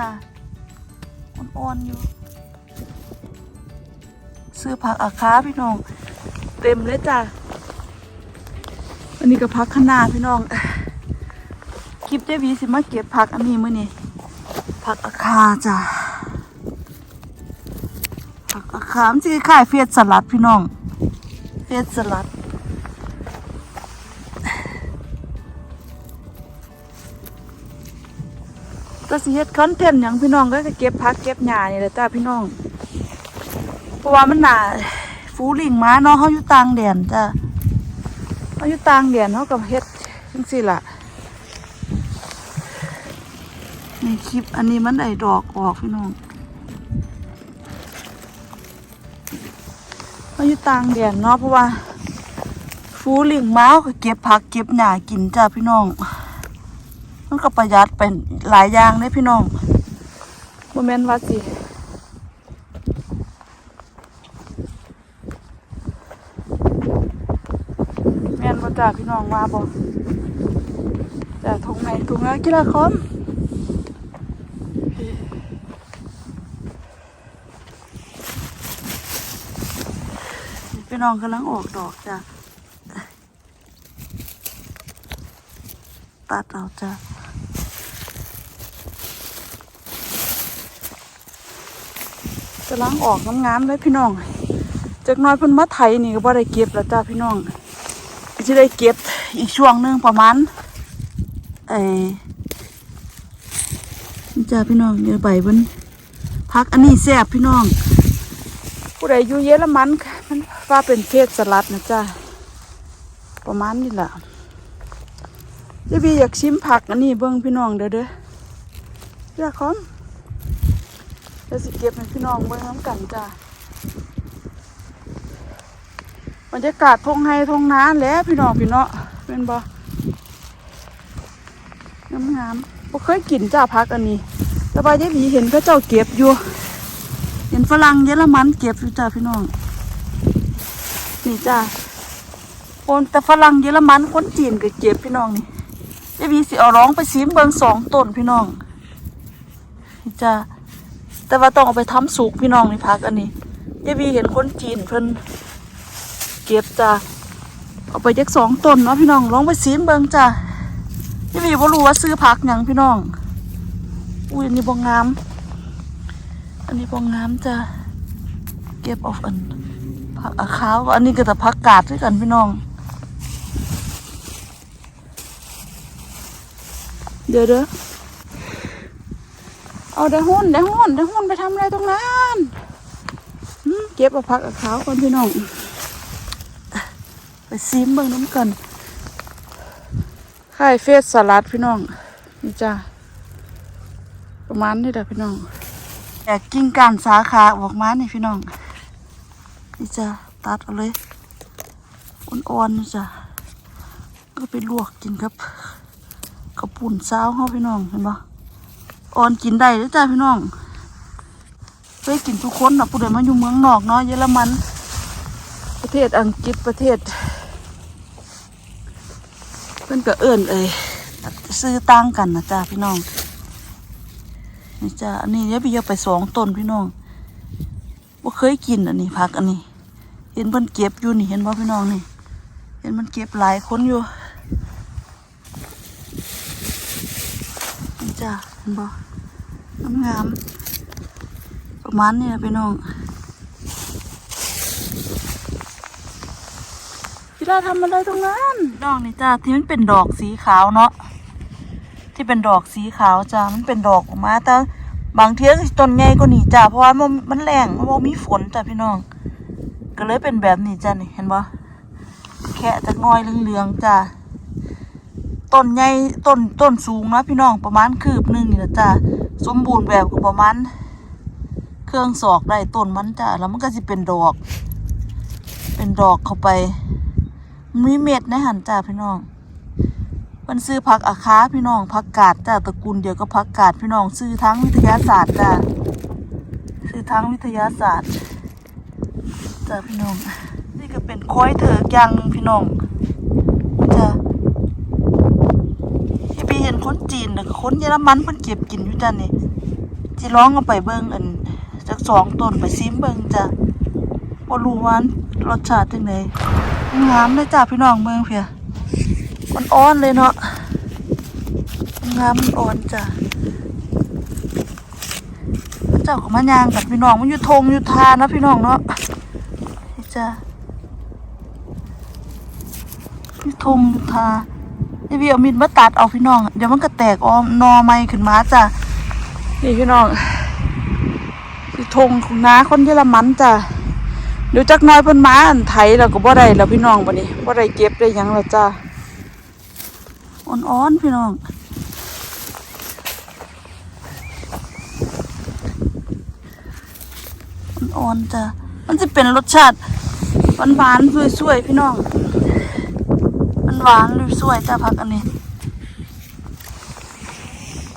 จ้ะอ่อนๆอยู่ ซื้อผักอาคาพี่น้อง เต็มเลยจ้ะอันนี้ก็พักขนาพี่น้อง คลิปได้วีสิมาเก็บผักอันนี้มื้อนี้ผักอาคาจ้ะผักอาคามันจะคล้ายเฟียดสลัดพี่น้องเฟียดสลัด ก็สิเฮ็ดคอนเทนต์หยังพี่น้องก็เก็บผักเก็บหญ้านี่แหละจ้าพี่น้อง เพราะว่ามันหนาฟูลิงมาเนาะเฮาอยู่ต่างแดนจ้าเฮาอยู่ต่างแดนเฮาก็เฮ็ดจังซี่ล่ะในคลิปอันนี้มันได้ดอกออกพี่น้องเฮาอยู่ต่างแดนเนาะเพราะว่าฟูลิงมาเฮาก็เก็บผักเก็บหญ้ากินจ้าพี่น้อง มันก็ประหยัดเป็นหลายอย่างเลยพี่น้องโมเมนต์ว่าสิแม่นว่าจ้าพี่น้องว่าบ่แต่ทงไหนทงนั้นกีฬาคอมพี่น้องกำลังออกดอกจ้ะตัดเอาจ้ะ กำลังออกงามๆเลยพี่น้องจากน้อยเพิ่นมาไถนี่ก็บ่ได้เก็บแล้วจ้าพี่น้องจะได้เก็บอีกช่วงหนึ่งประมาณไอ้นี่จ้าพี่น้องเดี๋ยวใบเพิ่นพักอันนี้แซ่บพี่น้อง ผู้ใดอยู่เยอรมันมันว่าเป็นเพศสลัดนะจ้าประมาณนี้ล่ะเดี๋ยวพี่อยากชิมผักอันนี้เบิ่งพี่น้องเด้อเด้อยาคอม เดี๋ยวสิเก็บให้พี่น้องเบิ่งน้ำกันจ้าบรรยากาศทงไฮทงนานแล้วพี่น้องพี่เนาะเป็นบ่งามงามๆบ่เคยกินจ้าพักอันนี้ แต่ว่ายายหวีเห็นเขาเจ้าเก็บอยู่ เห็นฝรั่งเยอรมันเก็บอยู่จ้าพี่น้อง นี่จ้าคนแต่ฝรั่งเยอรมันคนจีนก็เก็บพี่น้องนี่ยายหวีสิเอาร้องไปซีมเบิงสองต้นพี่น้อง นี่จ้า แต่ว่าต้องเอาไปทำสุกพี่น้องนี่พักอันนี้ยายบีเห็นคนจีนเพิ่นเก็บจ้ะเอาไปจักสองต้นเนาะพี่น้องลองไปซีมเบิ่งจ้ะยายบีบ่รู้ว่าซื้อผักหยังพี่น้อง อุ้ยอันนี้บ่งงาม อันนี้บ่งงามจ้ะเก็บเอาอันผักอาขาวอันนี้ก็แต่ผักกาดด้วยกันพี่น้อง เดี๋ยวเด้อ เอาได้หุ้นได้หุ้นได้หุ้นไปทำอะไรตรงนั้นเก็บเอาผักกับขาวก่อนพี่น้องไปซีมเบิ่งน้ำกันไข่เฟสสลัดพี่น้องนี่จ้าประมาณนี้แหละพี่น้องแตกกิ่งก้านสาขาออกมานี่พี่น้องนี่จ้าตัดเอาเลยอ่อนๆนี่จ้าก็ไปลวกกินครับกระปุ่นซาวเขาพี่น้องเห็นปะ อ่อนกินได้เด้อจ้าพี่น้องเคยกินทุกคนนะผู้ใดมาอยู่เมืองนอกเนาะเยอรมัน ประเทศอังกฤษประเทศเพิ่นก็เอิ่นเอ้ยซื้อต่างกันนะจ้าพี่น้องนี่จ้าอันนี้เนี่ยพี่เอาไปสองต้นพี่น้องว่าเคยกินอันนี้ผักอันนี้ เห็นเพิ่นเก็บอยู่นี่เห็นบ่พี่น้องนี่เห็นมันเก็บหลายคนอยู่นี่จ้าเห็นบ่ งามๆประมาณนี้นะพี่น้องพี่ดาทำอะไรตรงนั้นดอกนี่จ้าที่มันเป็นดอกสีขาวเนาะที่เป็นดอกสีขาวจ้ามันเป็นดอกออกมาแต่บางเทียต้นใหญ่กว่านี่จ้าเพราะว่ามันมันแรงมันบ่มีฝนจ้าพี่น้อง ก็เลยเป็นแบบนี้จ้านี่เห็นบ่แค่จะงอยเหลืองๆจ้า ต้นใหญ่ต้นต้นสูงนะพี่น้องประมาณคืบหนึ่งนี่แหละจ้าสมบูรณ์แบบก็ประมาณเครื่องสอกได้ต้นมันจ้าแล้วมันก็จะเป็นดอก เป็นดอกเข้าไปมีเม็ดในหันจ้าพี่น้องมันซื้อผักอาคาพี่น้องผักกาดจ้าตระกูลเดียวกับผักกาดพี่น้องซื้อทั้งวิทยาศาสตร์จ้าซื้อทั้งวิทยาศาสตร์จ้าพี่น้องนี่ก็เป็นค้อยเถิกอย่างหนึ่งพี่น้องจ้า ที่พี่เห็น คนจีนน่ะกับคนเยอรมันเพิ่นเก็บกินอยู่จ้ะนี่สิร้องเอาไปเบิ่งอันจักสองต้นไปซิมเบิ่งจ้ะบ่รู้ว่ารสชาติจังไดงามเลยจ้ะพี่น้องเบิ่งเพียมันอ่อนเลยเนาะงามมันอ่อนจ้ะเจ้าของมันยางกับพี่น้องมันอยู่ทงอยู่ทานะพี่น้องเนาะจ้ะอยู่ทงอยู่ทา เดี๋ยวพี่เอามีดมาตัดเอาพี่น้อง เดี๋ยวมันก็แตกออมนอไม้ขึ้นมาจ้ะนี่พี่น้องสิทงของน้าคนเยอรมันจ้ะเดี๋ยวจักน้อยเพิ่นมาอันไทยแล้วก็บ่ได้แล้วพี่น้องบัดนี้บ่ได้เก็บได้หยังแล้วจ้ะอ่อนๆพี่น้องอ่อนๆจ้ะมันจะเป็นรสชาติหวานๆสวยๆพี่น้อง หวานสวยจ้ะผักอันนี้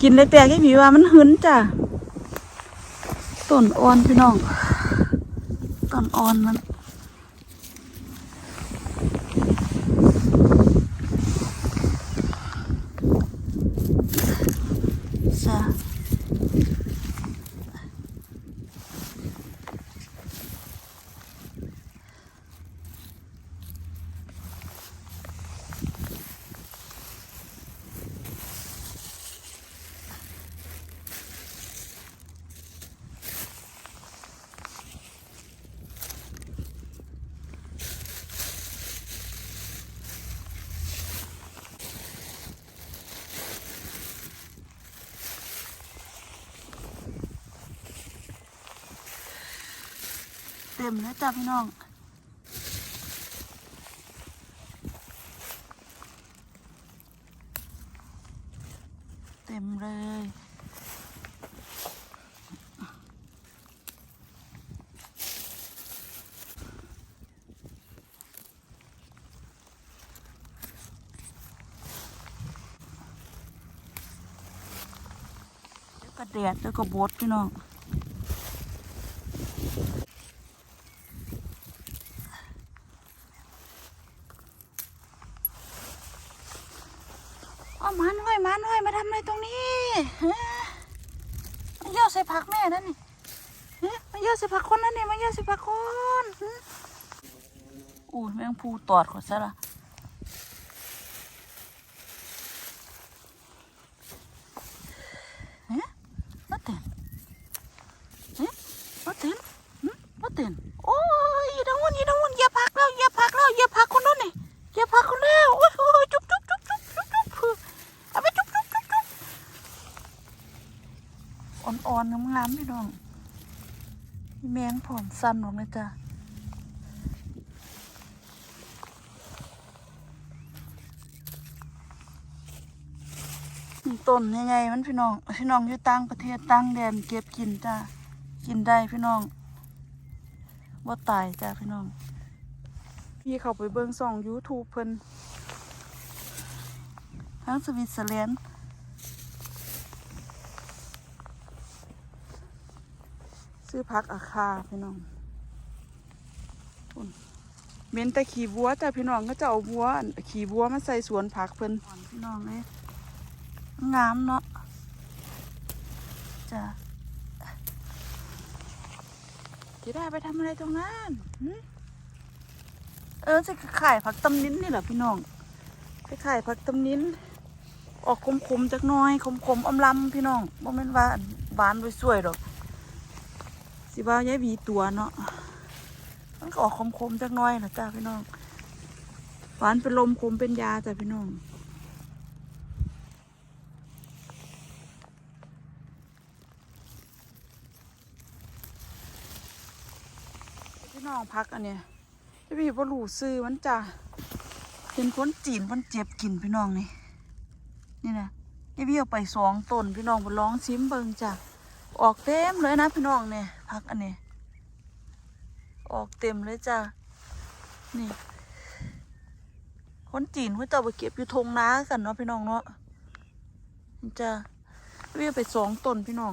กินได้แปลกให้ผีว่ามันหึนจ้ะต้นอ่อนพี่น้องต้นอ่อนมันจ้ะ ต็มแล้วจ้ะพี่น้องเต็มเลยเดี๋ยวก็แดดแล้วก็บดพี่น้อง เอามาหน่อยมาหน่อยมาทำอะไรตรงนี้ฮะมาเยี่ยวใส่ผักแม่นั่นนี่ฮะมาเยี่ยวใส่ผักคนนั่นนี่มาเยี่ยวใส่ผักคนฮะ อู้ยแมงพูตอดขอซะละฮะมาเต้นฮะมาเต้นหึมาเต้นโอ้ยอีดังวันอีดังวันอย่าพักแล้วอย่าพักแล้วอย่าพักคนนั้นนี่อย่าพักคนแล้วโอ้ยจุ๊บจุ๊บจุ๊บจุ๊บจุ๊บจุ๊บเอาไปจุ๊บจุ๊บจุ๊บจุ๊บอ่อนๆงามๆพี่น้องมีแมงผอมสั้นหรอกนะจ๊ะนี่ ต้นยังไงมันพี่น้อง พี่น้องอยู่ต่างประเทศต่างแดนเก็บกินจ้ากินได้พี่น้องว่าตายจ้าพี่น้อง พี่เขาไปเบิ่งส่อง YouTube เพิ่นทั้งสวิตเซอร์แลนด์ซื้อพักอาคาพี่น้องอุ่นเม้นแต่ขี่บัวแต่พี่น้องก็จะเอาบัวขี่บัวมาใส่สวนผักเพิ่นพี่น้องเลย งามเนาะจ้ะจะได้ไปทำอะไรตรงนั้นเออจะขายผักตำนิ้นนี่แหละพี่น้องไปขายผักตำนิ้น ออกขมๆจักน้อยขมๆอำลำพี่น้องบ่แม่นว่าบานไปสวยดอกสิว่ายายหวีตัวเนาะมันก็ออกขมๆจักน้อยนะจ้าพี่น้องหวานเป็นลมขมเป็นยาจ้ะพี่น้อง พี่น้องพักอันเนี้ยจะพี่บ่รู้ซื้อมันจ้ะเป็นคนจีนมันเจ็บกินพี่น้องนี่นี่นะนี่พี่เอาไปสองต้นพี่น้องไปลองชิมเบิงจ้ะออกเต็มเลยนะพี่น้องเนี่ยพักอันนี้ออกเต็มเลยจ้ะนี่ คนจีนเขาจะเอาไปเก็บอยู่ทงน้ากันเนาะพี่น้องเนาะนี่จ้ะพี่เอาไปสองต้นพี่น้อง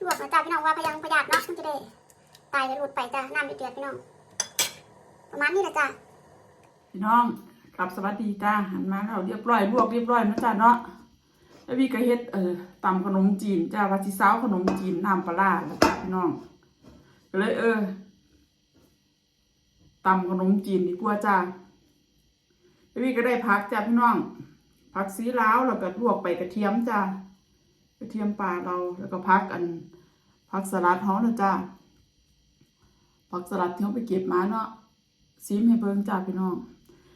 ลวกนะจ้าพี่น้องว่าพยังประหยัดเนาะมันจะได้ตายแล้วหลุดไปจ้าน้ำเดือดพี่น้อง ประมาณนี้แหละจ้าพี่น้องกลับสวัสดีจ้าหันมาแล้วเรียบร้อยลวกเรียบร้อยนะจ้าเนาะแล้วพี่ก็เฮ็ดเออตำขนมจีนจ้าว่าสิสาขนมจีนน้ำปลาแล้วจ้าพี่น้องก็เลย เออตำขนมจีนดีกว่าจ้าแล้วพี่ก็ได้พักจ้าพี่น้อง ผักซีลาวแล้วก็ลวกไปกระเทียมจ้า เทียมปลาเราแล้วก็พักอันพักสลัดเฮานะจ้าผักสลัดที่เฮาไปเก็บมาเนาะซีมให้เบิ่งจ้าพี่น้อง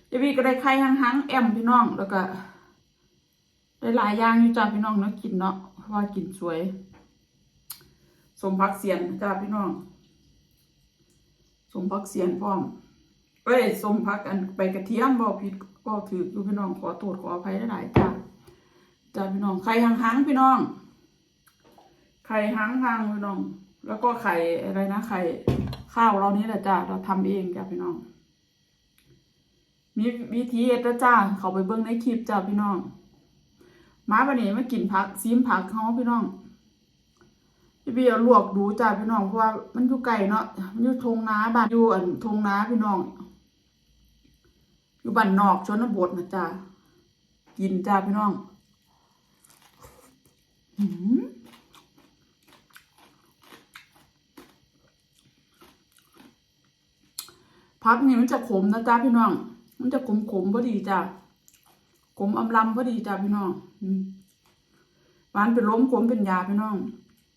เดี๋ยวพี่ก็ได้ไข่หังๆแอมพี่น้องแล้วก็ได้หลายอย่างอยู่จ้าพี่น้องเนาะกินเนาะเพราะว่ากินสวยสมพักเสียนจ้าพี่น้อง สมพักเสียนพร้อมเอ้ยสมพักอันไปกระเทียมบ่ผิดบ่ถืออยู่พี่น้องขอโทษขออภัยหลายๆจ้า จ้าพี่น้องไข่หังๆพี่น้อง ไข่หังๆพี่น้อง แล้วก็ไข่อะไรนะไข่ข้าวเรานี่แหละจ้าเราทำเองจ้าพี่น้อง มีวิธีเอ็ดนะจ้าเขาไปเบิ่งในคลิปจ้าพี่น้องมาวันนี้มากินผักซีมผักเขาพี่น้องพี่พี่เอาลวกดูจ้าพี่น้องเพราะว่ามันอยู่ไกลเนาะมันอยู่ทงนาบ้านอยู่อันทงนาพี่น้อง อยู่บ้านนอกชนบทนะจ้ากินจ้าพี่น้อง พักนี่มันจะขมนะจ้าพี่น้อง มันจะขมขมพอดีจ้าขมอำลำพอดีจ้าพี่น้องหวานเป็นล้มขมเป็นยาพี่น้อง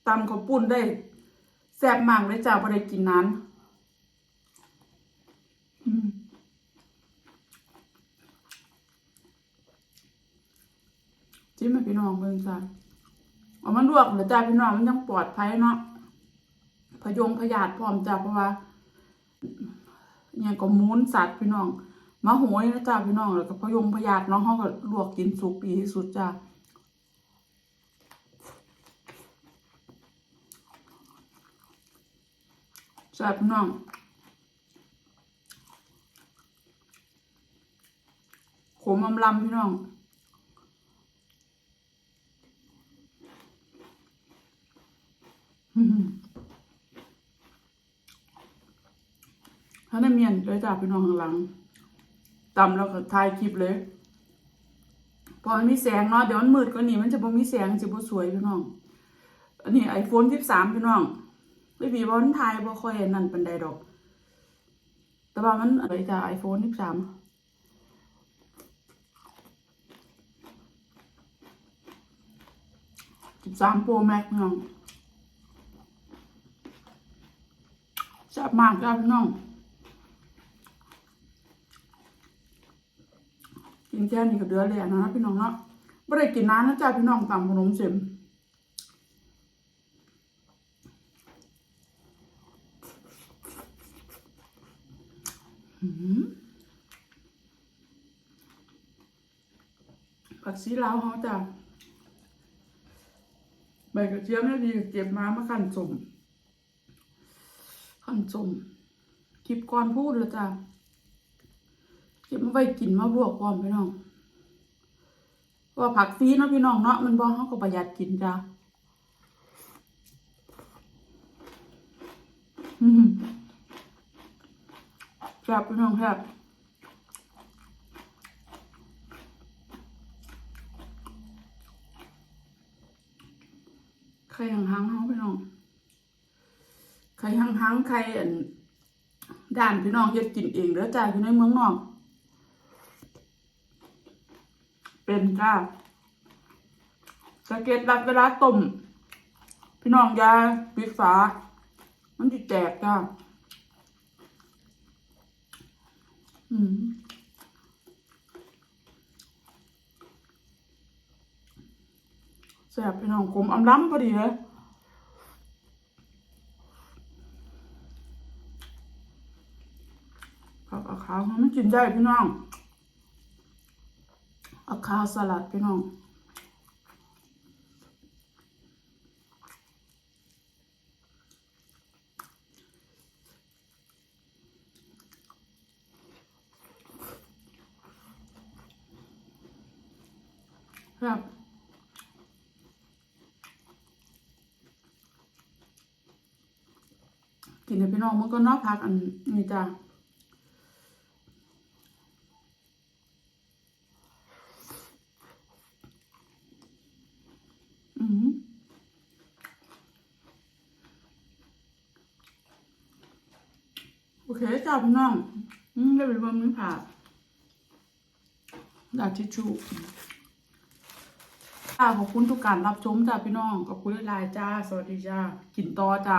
ตำข้าวปุ้นได้แซ่บมากเลยจ้าพอได้กินนั้นจิ้มให้พี่น้องเบิ่งจ้า เอามันลวกเลยจ้าพี่น้องมันยังปลอดภัยเนาะพยงพยาธิพร้อมจ้าเพราะว่าเนี่ยก็มูนสัตว์พี่น้องมาโหยนะจ้าพี่น้องแล้วก็พยงพยาธิเนาะเขาก็ลวกกินสุกดีที่สุดจ้าแซ่บพี่น้องขมอำลำพี่น้อง ถ้าได้เมียนเลยจ้าพี่น้องข้างหลังตำแล้วก็ถ่ายคลิปเลย พอมันมีแสงเนาะเดี๋ยวมันมืดกว่านี้มันจะบ่มีแสงจะบ่สวยพี่น้อง อันนี้ไอโฟนสิบสามพี่น้องไม่มีบอลถ่ายบ่ค่อยนั่นปานใดดอก แต่ว่ามันอะไรจ้าไอโฟนสิบสามสิบสามโปรแม็กพี่น้อง แซ่บมากจ้าพี่น้องกินแค่นี้ก็เดือดแล้วนะพี่น้องเนาะไม่ได้กินน้ำนะจ๊ะพี่น้องตำขนมเส้นผักชีลาวเขาจ้ะใบกระเทียมนี่ดีเก็บมามาขั้นสม ขั้นสมคลิปก่อนพูดแล้วจ้ะเก็บมาไว้กินมาบวกพร้อมพี่น้องว่าผักฟรีเนาะพี่น้องเนาะมันบ่เขาก็ประหยัดกินจ้ะแซ่บพี่น้องแซ่บไข่หังหังๆเขาพี่น้อง ไข่หังหังๆไข่อันด้านพี่น้องเฮ็ดกินเองเด้อจ้าอยู่ในเมืองนอก เป็นจ้าสะเก็ดรับเวลาต้ม พี่น้องยาปิดฝา มันจะแตกจ้าอืมแซ่บพี่น้องขมอำล้ำพอดีเลยักอักขาวมันกินได้พี่น้องอักาวสลัดพี่น้องครับกินให้พี่น้องมันก็นอกพักอันนี้จ้า จ้าพี่น้องอืมได้เป็นบะหมี่ผักดาทิชชู่จ้าขอบคุณทุกการรับชมจ้าพี่น้องขอบคุณหลายจ้า สวัสดีจ้า กินต่อจ้า